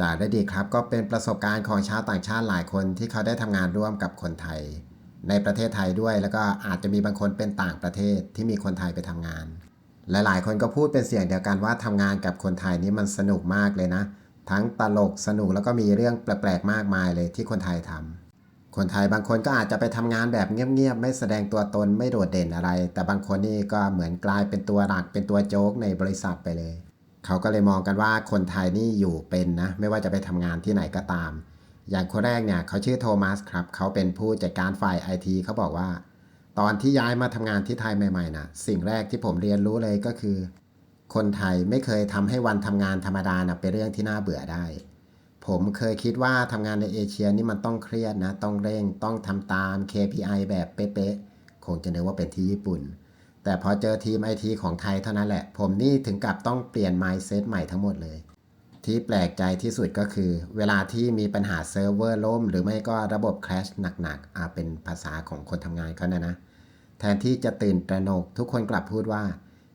จากได้ดีครับก็เป็นประสบการณ์ของชาวต่างชาติหลายคนที่เขาได้ทำงานร่วมกับคนไทย ในประเทศไทยด้วย แล้วก็อาจจะมีบางคนเป็นต่างประเทศที่มีคนไทยไปทำงาน หลาย ๆ คนก็พูดเป็นเสียงเดียวกันว่าทำงานกับคนไทยนี่มันสนุกมากเลยนะ ทั้งตลกสนุกแล้วก็มีเรื่องแปลก ๆ มากมายเลยที่คนไทยทำคนไทยบางคนก็อาจจะไปทำงานแบบเงียบ ๆ ไม่แสดงตัวตนไม่โดดเด่นอะไร แต่บางคนนี่ก็เหมือนกลายเป็นตัวหลักเป็นตัวโจ๊กในบริษัทไปเลย เขาก็เลยมองกันว่าคนไทยนี่อยู่เป็นนะ ไม่ว่าจะไปทำงานที่ไหนก็ตาม อย่างคนแรกเนี่ยเขาชื่อโทมัสครับ เขาเป็นผู้จัดการฝ่ายไอทีเขาบอกว่า ตอนที่ย้ายมาทำงานที่ไทยใหม่ๆนะสิ่งแรกที่ผมเรียนรู้เลยก็คือ คนไทยไม่เคยทำให้วันทำงานธรรมดานะเป็นเรื่องที่น่าเบื่อได้ ผมเคยคิดว่าทำงานในเอเชียนี่มันต้องเครียดนะ ต้องเร่ง ต้องทำตาม KPI แบบเป๊ะๆ คงจะนึกว่าเป็นที่ญี่ปุ่น แต่พอเจอทีมไอทีของไทยเท่านั้นแหละ ผมนี่ถึงกับต้องเปลี่ยน mindset ใหม่ทั้งหมดเลย ที่แปลกใจที่สุดก็คือ เวลาที่มีปัญหาเซิร์ฟเวอร์ล่ม หรือไม่ก็ระบบแครชหนักๆอ่าเป็นภาษาของคนทำงานเขานะนะ แทนที่จะตื่นตระหนก ทุกคนกลับพูดว่า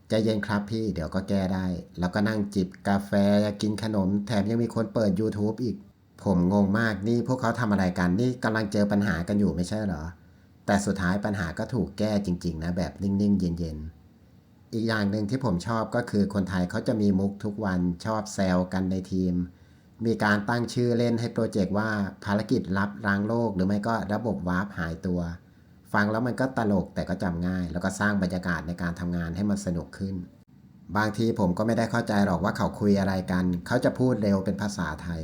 ใจเย็นครับพี่เดี๋ยวก็แก้ได้ แล้วก็นั่งจิบกาแฟกินขนม แถมยังมีคนเปิด YouTube อีก ผมงงมากนี่พวกเขาทำอะไรกันนี่กำลังเจอปัญหากันอยู่ไม่ใช่เหรอ แต่สุดท้ายปัญหาก็ถูกแก้จริง ๆ นะ แบบนิ่ง ๆ เย็น ๆ อีกอย่างหนึ่งที่ผมชอบก็คือคนไทยเขาจะมีมุกทุกวันชอบแซวกันในทีม มีการตั้งชื่อเล่นให้โปรเจกต์ว่าภารกิจลับล้างโลก หรือไม่ก็ระบบวาร์ปหายตัว ฟังแล้วมันก็ตลกแต่ก็จำง่าย แล้วก็สร้างบรรยากาศในการทำงานให้มันสนุกขึ้น บางทีผมก็ไม่ได้เข้าใจหรอกว่าเขาคุยอะไรกัน เขาจะพูดเร็วเป็นภาษาไทย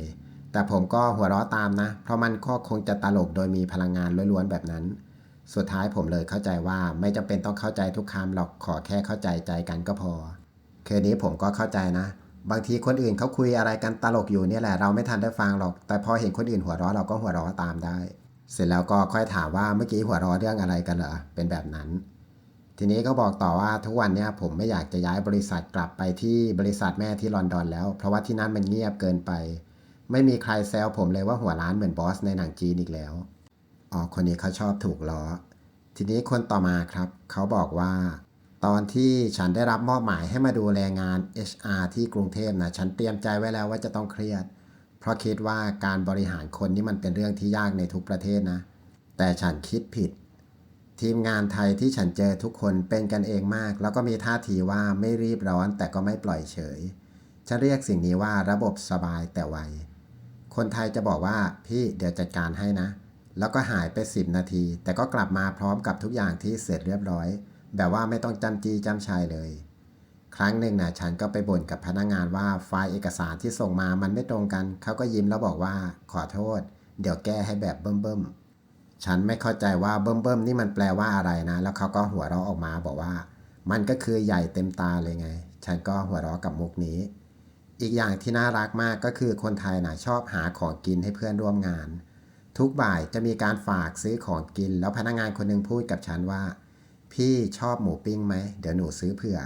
แต่ผมก็หัวเราะตามนะ เพราะมันก็คงจะตลกโดยมีพลังงานล้วนๆแบบนั้น สุดท้ายผมเลยเข้าใจว่าไม่จำเป็นต้องเข้าใจทุกคำหรอกขอแค่เข้าใจใจกันก็พอ คืนนี้ผมก็เข้าใจนะ บางทีคนอื่นเขาคุยอะไรกันตลกอยู่เนี่ยแหละเราไม่ทันได้ฟังหรอก แต่พอเห็นคนอื่นหัวเราะเราก็หัวเราะตามได้ เสร็จแล้วก็ค่อยถามว่าเมื่อกี้หัวเราะเรื่องอะไรกันเหรอเป็นแบบนั้น ทีนี้ก็บอกต่อว่าทุกวันเนี้ยผมไม่อยากจะย้ายบริษัทกลับไปที่บริษัทแม่ที่ลอนดอนแล้ว เพราะว่าที่นั่นมันเงียบเกินไป ไม่มีใครแซวผมเลยว่าหัวร้านเหมือนบอสในหนังจีนอีกแล้ว อ๋อคนนี้เขาชอบถูกล้อ ทีนี้คนต่อมาครับ เขาบอกว่า ตอนที่ฉันได้รับมอบหมายให้มาดูแลงาน HR ที่กรุงเทพนะฉันเตรียมใจไว้แล้วว่าจะต้องเครียด เพราะคิดว่าการบริหารคนนี่มันเป็นเรื่องที่ยากในทุกประเทศนะ แต่ฉันคิดผิด ทีมงานไทยที่ฉันเจอทุกคนเป็นกันเองมาก แล้วก็มีท่าทีว่าไม่รีบร้อนแต่ก็ไม่ปล่อยเฉยฉันเรียกสิ่งนี้ว่าระบบสบายแต่ไวคนไทยจะบอกว่าพี่เดี๋ยวจัดการให้นะ แล้วก็หายไป 10 นาที แต่ก็กลับมาพร้อมกับทุกอย่างที่เสร็จเรียบร้อย แบบว่าไม่ต้องจำจีจำชัยเลย ครั้งหนึ่งนะฉันก็ไปบ่นกับพนักงานว่าไฟล์เอกสารที่ส่งมามันไม่ตรงกัน เขาก็ยิ้มแล้วบอกว่าขอโทษ เดี๋ยวแก้ให้แบบเบิ่มๆ ฉันไม่เข้าใจว่าเบิ่มๆนี่มันแปลว่าอะไรนะ แล้วเขาก็หัวเราะออกมาบอกว่า มันก็คือใหญ่เต็มตาเลยไง ฉันก็หัวเราะกับมุกนี้ อีกอย่างที่น่ารักมากก็คือคนไทยนะชอบหาของกินให้เพื่อนร่วมงาน ทุกบ่ายจะมีการฝากซื้อของกิน แล้วพนักงานคนหนึงพูดกับฉันว่า พี่ชอบหมูปิ้งไหม เดี๋ยวหนูซื้อเผื่อ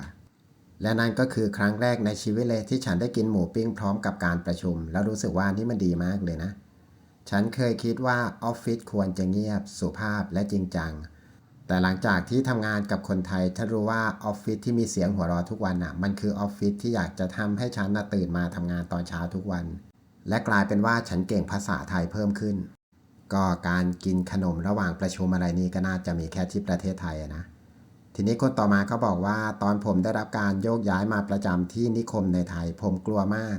และนั่นก็คือครั้งแรกในชีวิตเลยที่ฉันได้กินหมูปิ้งพร้อมกับการประชุม แล้วรู้สึกว่านี่มันดีมากเลยนะ ฉันเคยคิดว่าออฟฟิศควรจะเงียบ สุภาพและจริงจัง แต่หลังจากที่ทำงานกับคนไทยฉันรู้ว่าออฟฟิศที่มีเสียงหัวเราะทุกวันน่ะ มันคือออฟฟิศที่อยากจะทำให้ฉันน่ะตื่นมาทำงานตอนเช้าทุกวัน และกลายเป็นว่าฉันเก่งภาษาไทยเพิ่มขึ้น ก็การกินขนมระหว่างประชุมอะไรนี่ก็น่าจะมีแค่ที่ประเทศไทยนะ ทีนี้คนต่อมาเขาบอกว่าตอนผมได้รับการโยกย้ายมาประจำที่นิคมในไทย ผมกลัวมาก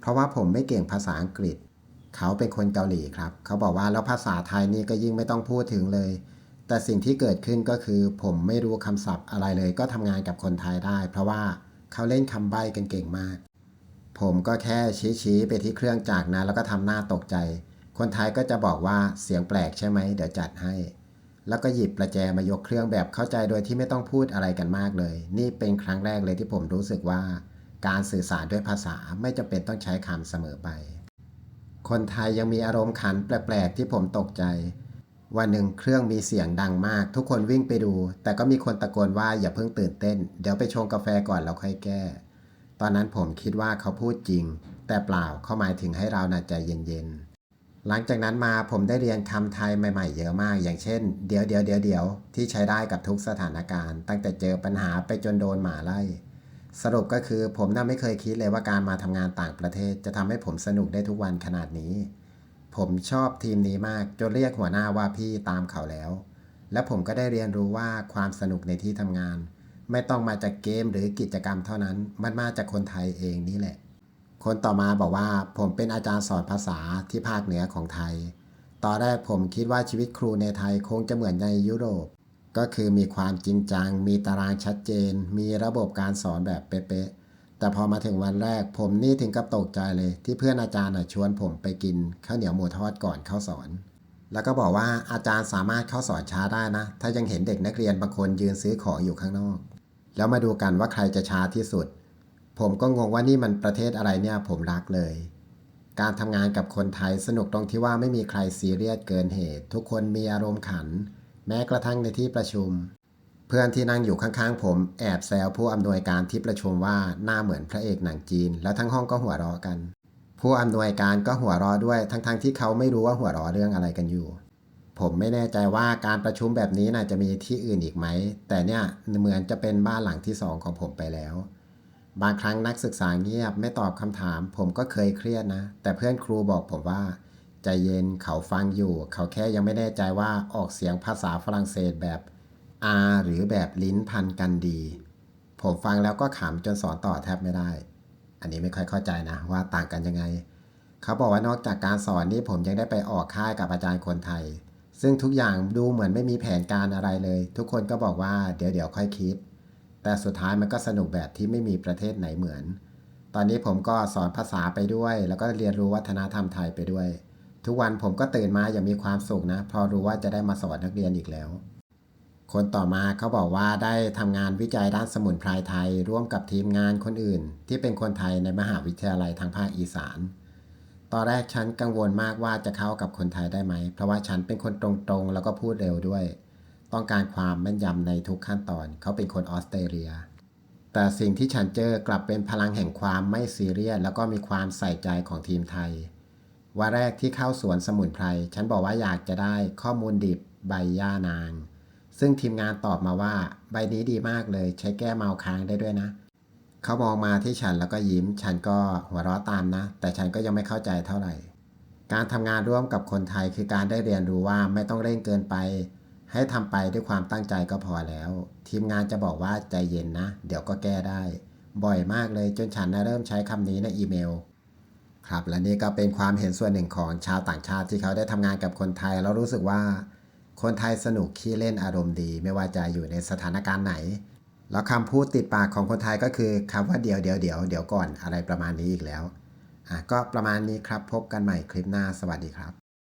เพราะว่าผมไม่เก่งภาษาอังกฤษ เขาเป็นคนเกาหลีครับ เขาบอกว่าแล้วภาษาไทยนี่ก็ยิ่งไม่ต้องพูดถึงเลย แต่สิ่งที่เกิดขึ้นก็คือ ผมไม่รู้คำศัพท์อะไรเลย ก็ทำงานกับคนไทยได้ เพราะว่าเขาเล่นคำใบ้กันเก่งมาก ผมก็แค่ชี้ๆไปที่เครื่องจักรนะแล้วก็ทำหน้าตกใจ คนไทยก็จะบอกว่าเสียงแปลกใช่ไหมเดี๋ยวจัดให้ แล้วก็หยิบประแจมายกเครื่องแบบเข้าใจโดยที่ไม่ต้องพูดอะไรกันมากเลย นี่เป็นครั้งแรกเลยที่ผมรู้สึกว่า การสื่อสารด้วยภาษาไม่จำเป็นต้องใช้คำเสมอไป คนไทยยังมีอารมณ์ขันแปลกๆที่ผมตกใจวันหนึ่งเครื่องมีเสียงดังมาก ทุกคนวิ่งไปดู แต่ก็มีคนตะโกนว่าอย่าเพิ่งตื่นเต้น เดี๋ยวไปชงกาแฟก่อนแล้วค่อยแก้ ตอนนั้นผมคิดว่าเขาพูดจริง แต่เปล่าเขาหมายถึงให้เราน่ะใจเย็นๆ หลังจากนั้นมาผมได้เรียนคำไทยใหม่ๆ เยอะมาก อย่างเช่น เดี๋ยวเดี๋ยวเดี๋ยวเดี๋ยวที่ใช้ได้กับทุกสถานการณ์ ตั้งแต่เจอปัญหาไปจนโดนหมาไล่ สรุปก็คือผมน่าไม่เคยคิดเลยว่าการมาทำงานต่างประเทศ จะทำให้ผมสนุกได้ทุกวันขนาดนี้ ผมชอบทีมนี้มากจนเรียกหัวหน้าว่าพี่ตามเขาแล้ว และผมก็ได้เรียนรู้ว่าความสนุกในที่ทำงาน ไม่ต้องมาจากเกมหรือกิจกรรมเท่านั้น มันมาจากคนไทยเองนี่แหละ คนต่อมาบอกว่าผมเป็นอาจารย์สอนภาษาที่ภาคเหนือของไทย ตอนแรกผมคิดว่าชีวิตครูในไทยคงจะเหมือนในยุโรป ก็คือมีความจริงจัง มีตารางชัดเจน มีระบบการสอนแบบเป๊ะๆ แต่พอมาถึงวันแรกผมนี่ถึงกับตกใจเลย ที่เพื่อนอาจารย์ชวนผมไปกินข้าวเหนียวหมูทอดก่อนเข้าสอน แล้วก็บอกว่าอาจารย์สามารถเข้าสอนช้าได้นะ ถ้ายังเห็นเด็กนักเรียนบางคนยืนซื้อของอยู่ข้างนอก แล้วมาดูกันว่าใครจะช้าที่สุด ผมก็งงว่านี่มันประเทศอะไรเนี่ยผมรักเลย การทำงานกับคนไทยสนุกตรงที่ว่าไม่มีใครซีเรียสเกินเหตุ ทุกคนมีอารมณ์ขัน แม้กระทั่งในที่ประชุม เพื่อนที่นั่งอยู่ข้างๆผมแอบแซวผู้อำนวยการที่ประชุมว่าหน้าเหมือนพระเอกหนังจีน แล้วทั้งห้องก็หัวเราะกัน ผู้อำนวยการก็หัวเราะด้วย ทั้งๆที่เขาไม่รู้ว่าหัวเราะเรื่องอะไรกันอยู่ผมไม่แน่ใจว่าการประชุมแบบนี้น่าจะมีที่อื่นอีกไหม แต่เนี่ยเหมือนจะเป็นบ้านหลังที่สองของผมไปแล้ว บางครั้งนักศึกษาเงียบไม่ตอบคำถาม ผมก็เคยเครียดนะ แต่เพื่อนครูบอกผมว่า ใจเย็นเขาฟังอยู่ เขาแค่ยังไม่แน่ใจว่าออกเสียงภาษาฝรั่งเศสแบบ R หรือแบบลิ้นพันกันดี ผมฟังแล้วก็ขำจนสอนต่อแทบไม่ได้ อันนี้ไม่ค่อยเข้าใจนะว่าต่างกันยังไง เขาบอกว่านอกจากการสอนนี่ผมยังได้ไปออกค่ายกับอาจารย์คนไทย ซึ่งทุกอย่างดูเหมือนไม่มีแผนการอะไรเลย ทุกคนก็บอกว่าเดี๋ยวเดี๋ยวค่อยคิด แต่สุดท้ายมันก็สนุกแบบที่ไม่มีประเทศไหนเหมือน ตอนนี้ผมก็สอนภาษาไปด้วย แล้วก็เรียนรู้วัฒนธรรมไทยไปด้วย ทุกวันผมก็ตื่นมาอย่างมีความสุขนะเพอรู้ว่าจะได้มาสอนนักเรียนอีกแล้ว คนต่อมาเขาบอกว่าได้ทำงานวิจัยด้านสมุนไพรไทย ร่วมกับทีมงานคนอื่น ที่เป็นคนไทยในมหาวิทยาลัยทางภาคอีสานตอนแรกฉันกังวลมากว่าจะเข้ากับคนไทยได้ไหม เพราะว่าฉันเป็นคนตรงๆ แล้วก็พูดเร็วด้วย ต้องการความแม่นยำในทุกขั้นตอน เขาเป็นคนออสเตรเลีย แต่สิ่งที่ฉันเจอกลับเป็นพลังแห่งความไม่ซีเรียสแล้วก็มีความใส่ใจของทีมไทย วันแรกที่เข้าสวนสมุนไพร ฉันบอกว่าอยากจะได้ข้อมูลดิบใบย่านาง ซึ่งทีมงานตอบมาว่า ใบนี้ดีมากเลย ใช้แก้เมาค้างได้ด้วยนะ เขามองมาที่ฉันแล้วก็ยิ้ม ฉันก็หัวเราะตามนะ แต่ฉันก็ยังไม่เข้าใจเท่าไหร่ การทำงานร่วมกับคนไทยคือการได้เรียนรู้ว่าไม่ต้องเร่งเกินไป ให้ทำไปด้วยความตั้งใจก็พอแล้ว ทีมงานจะบอกว่าใจเย็นนะ เดี๋ยวก็แก้ได้ บ่อยมากเลยจนฉันนะเริ่มใช้คำนี้ในอีเมล ครับและนี่ก็เป็นความเห็นส่วนหนึ่งของชาวต่างชาติที่เขาได้ทำงานกับคนไทย แล้วรู้สึกว่า คนไทยสนุกขี้เล่นอารมณ์ดี ไม่ว่าจะอยู่ในสถานการณ์ไหน แล้วคำพูดติดปากของคนไทยก็คือคำว่าเดี๋ยวเดี๋ยวเดี๋ยวเดี๋ยวก่อนอะไรประมาณนี้อีกแล้วอะก็ประมาณนี้ครับพบกันใหม่คลิปหน้าสวัสดีครับ